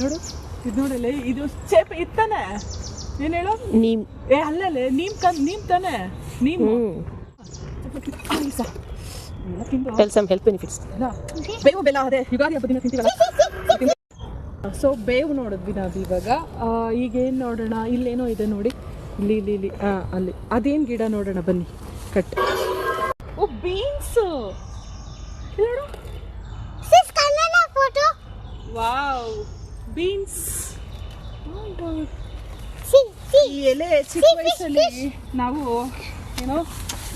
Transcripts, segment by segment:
ನೋಡು ಇದು ನೋಡಲ್ಲ ಇದು ಚೇಪ್ ಇತ್ತಾನೆ. ಏನ್ ಹೇಳು. ನೀಮ್. ಏ ಅಲ್ಲಲ್ಲ ನೀಮ್ ಕನ್ ನೀಮ್ ತಾನೆ. ನೀಮ್. ತಿಂದು. ಟೆಲ್ ಸಮ್ ಹೆಲ್ತ್ ಬೆನಿಫಿಟ್ಸ್ ಬೇವು ಬೆಲ್ಲ ಅದೇ ಯುಗಾದಿ ಹಬ್ಬದ ದಿನ ತಿಂತೀವಲ್ಲ? ಸೊ ಬೇವು ನೋಡಿದ್ವಿ ನಾವು ಇವಾಗ. ಆ, ಈಗ ಏನು ನೋಡೋಣ? ಇಲ್ಲೇನೋ ಇದೆ ನೋಡಿ. ಇಲ್ಲಿ ಇಲ್ಲಿ ಇಲ್ಲಿ ಹಾಂ ಅಲ್ಲಿ. ಅದೇನು ಗಿಡ ನೋಡೋಣ ಬನ್ನಿ. ಕಟ್. ಓ ಬೀನ್ಸ್ ನೋಡು. Beans see. ಈ ಎಲೆ ಚಿಕ್ಕ ವಯಸ್ಸಲ್ಲಿ ನಾವು ಏನೋ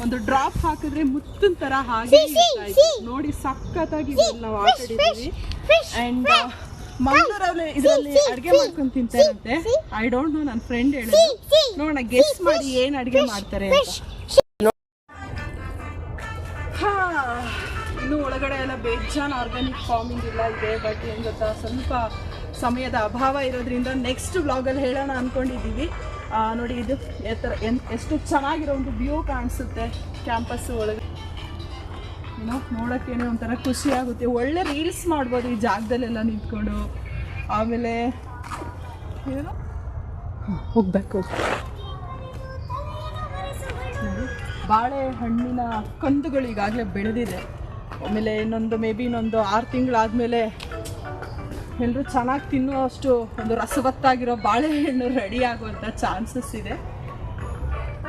ಒಂದು ಡ್ರಾಪ್ ಹಾಕಿದ್ರೆ ಮುತ್ತಿನ ತರ ಹಾಗೆ. ನೋಡಿ ಸಖತ್ತಾಗಿ ನಾವು ಆಟ Fish, ಆಡಿದ್ದೀವಿ fish, ಅಂಡ್ ಮಂಗಳೂರಲ್ಲಿ ಇದರಲ್ಲಿ ಅಡುಗೆ ಮಾಡ್ಕೊಂಡು ತಿಂತಾರಂತೆ. ಐ ಡೋಂಟ್ ನೋ ನನ್ನ ಫ್ರೆಂಡ್ ಹೇಳಿದ್ರು. ನೋಡೋಣ ಗೆಸ್ ಮಾಡಿ ಏನು ಅಡುಗೆ ಮಾಡ್ತಾರೆ ಹಾ ಇನ್ನು ಒಳಗಡೆ ಎಲ್ಲ ಬೇಜಾನ್ ಆರ್ಗ್ಯಾನಿಕ್ ಫಾರ್ಮಿಂಗ್ ಇಲ್ಲ ಇದೆ ಬಟ್ ಏನು ಗೊತ್ತಾ ಸ್ವಲ್ಪ ಸಮಯದ ಅಭಾವ ಇರೋದ್ರಿಂದ ನೆಕ್ಸ್ಟ್ ವ್ಲಾಗಲ್ಲಿ ಹೇಳೋಣ ಅಂದ್ಕೊಂಡಿದ್ದೀವಿ ನೋಡಿ ಇದು ಎತ್ತರ ಎಷ್ಟು ಚೆನ್ನಾಗಿರೋ ಒಂದು ವ್ಯೂ ಕಾಣಿಸುತ್ತೆ ಕ್ಯಾಂಪಸ್ ಒಳಗೆ. ಏನೋ ನೋಡೋಕ್ಕೇನೆ ಒಂಥರ ಖುಷಿ ಆಗುತ್ತೆ. ಒಳ್ಳೆ ರೀಲ್ಸ್ ಮಾಡ್ಬೋದು ಈ ಜಾಗದಲ್ಲೆಲ್ಲ ನಿಂತ್ಕೊಂಡು. ಆಮೇಲೆ ಏನೋ? ಹೋಗ್ಬೇಕು. ಬಾಳೆಹಣ್ಣಿನ ಕಂದುಗಳು ಈಗಾಗಲೇ ಬೆಳೆದಿದೆ. ಆಮೇಲೆ ಇನ್ನೊಂದು ಮೇ ಬಿ ಇನ್ನೊಂದು ಆರು ತಿಂಗಳಾದಮೇಲೆ ಎಲ್ಲರೂ ಚೆನ್ನಾಗಿ ತಿನ್ನುವಷ್ಟು ಒಂದು ರಸವತ್ತಾಗಿರೋ ಬಾಳೆಹಣ್ಣು ರೆಡಿ ಆಗುವಂಥ ಚಾನ್ಸಸ್ ಇದೆ.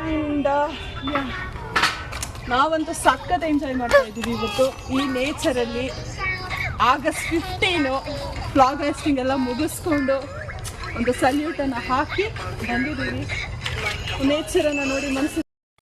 ಆ್ಯಂಡ್ ನಾವಂತೂ ಸಖತ್ ಎಂಜಾಯ್ ಮಾಡ್ತಾ ಇದ್ದೀವಿ ಇವತ್ತು. ಈ ನೇಚರಲ್ಲಿ ಆಗಸ್ಟ್ ಫಿಫ್ಟೀನು ಫ್ಲಾಗ್ ಹಾಸ್ಟಿಂಗ್ ಎಲ್ಲ ಮುಗಿಸ್ಕೊಂಡು ಒಂದು ಸಲ್ಯೂಟನ್ನು ಹಾಕಿ ಬಂದಿದ್ದೀವಿ. ನೇಚರನ್ನು ನೋಡಿ ಮನಸ್ಸು